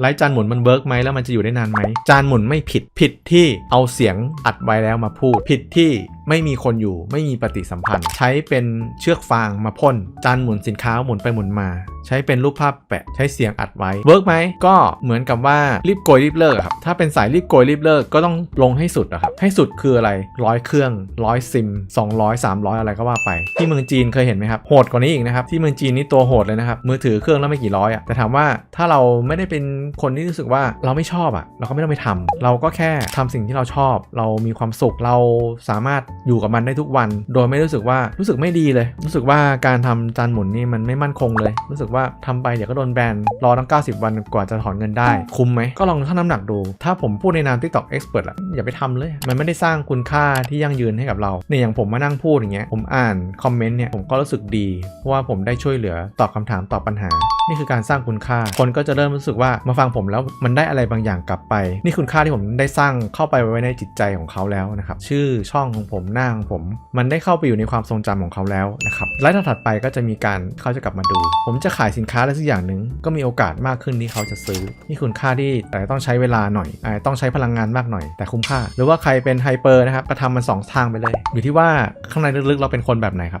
ไลฟ์จานหมุนมันเวิร์กไหมแล้วมันจะอยู่ได้นานไหมจานหมุนไม่ผิดผิดที่เอาเสียงอัดไว้แล้วมาพูดผิดที่ไม่มีคนอยู่ไม่มีปฏิสัมพันธ์ ใช้เป็นเชือกฟางมาพ่นจานหมุนสินค้าหมุนไปหมุนมา ใช้เป็นรูปภาพแปะใช้เสียงอัดไว้เวิร์กไหมก็เหมือนกับว่ารีบโกยรีบเลิกครับถ้าเป็นสายรีบโกยรีบเลิกก็ต้องลงให้สุดอะครับให้สุดคืออะไรร้อยเครื่องร้อยซิม 200 300 อะไรก็ว่าไป ที่เมืองจีนเคยเห็นไหมครับโหดกว่านี้อีกนะครับที่เมืองจีนนี่ตัวโหดเลยนะครับมือถือเครื่องและไม่กี่ร้อยอะแต่ถามว่าถ้าเราไม่ได้เป็นคนที่รู้สึกว่าเราไม่ชอบอะเราก็ไม่ต้องไปทำเราก็แค่ทำสิ่งที่เราชอบ เรามีความสุขเราสามารถอยู่กับมันได้ทุกวัน โดยไม่รู้สึกว่ารู้สึกไม่ดีเลย รู้สึกว่าการทำจานหมุนนี่มันไม่มั่นคงเลย รู้สึกว่าทำไปเดี๋ยวก็โดนแบนรอตั้ง 90 วันกว่าจะถอนเงินได้ คุ้มไหมก็ลองชั่งน้ำหนักดู ถ้าผมพูดในนาม TikTok Expert อะอย่าไปทำเลย มันไม่ได้สร้างคุณค่าที่ยั่งยืนให้กับเราเนี่ยอย่างผมมานั่งพูดอย่างเงี้ยผมอ่านคอมเมนต์เนี่ยผมก็รู้สึกดีเพราะว่าผมได้ช่วยเหลือตอบคำถามตอบปัญหา นี่คือการสร้างคุณค่า คนก็จะเริ่มรู้สึกว่ามาฟังผมแล้วมันได้อะไรบางอย่างกลับไป นี่คุณค่าที่ผมได้สร้างเข้าไปไว้ในจิตใจของเขาแล้วนะครับ ชื่อช่องของผมหน้าของผม มันได้เข้าไปอยู่ในความทรงจำของเขาแล้วนะครับไลฟ์ถัดไปก็จะมีการเขาจะกลับมาดู ผมจะขายสินค้าอะไรสักอย่างหนึ่งก็มีโอกาสมากขึ้นที่เขาจะซื้อ นี่คุณค่าที่แต่ต้องใช้เวลาหน่อยอาจจะต้องใช้พลังงานมากหน่อย แต่คุ้มค่า หรือว่าใครเป็นไฮเปอร์นะครับก็ทำมันสองทางไปเลย อยู่ที่ว่าข้างในลึกๆเราเป็นคนแบบไหนครับ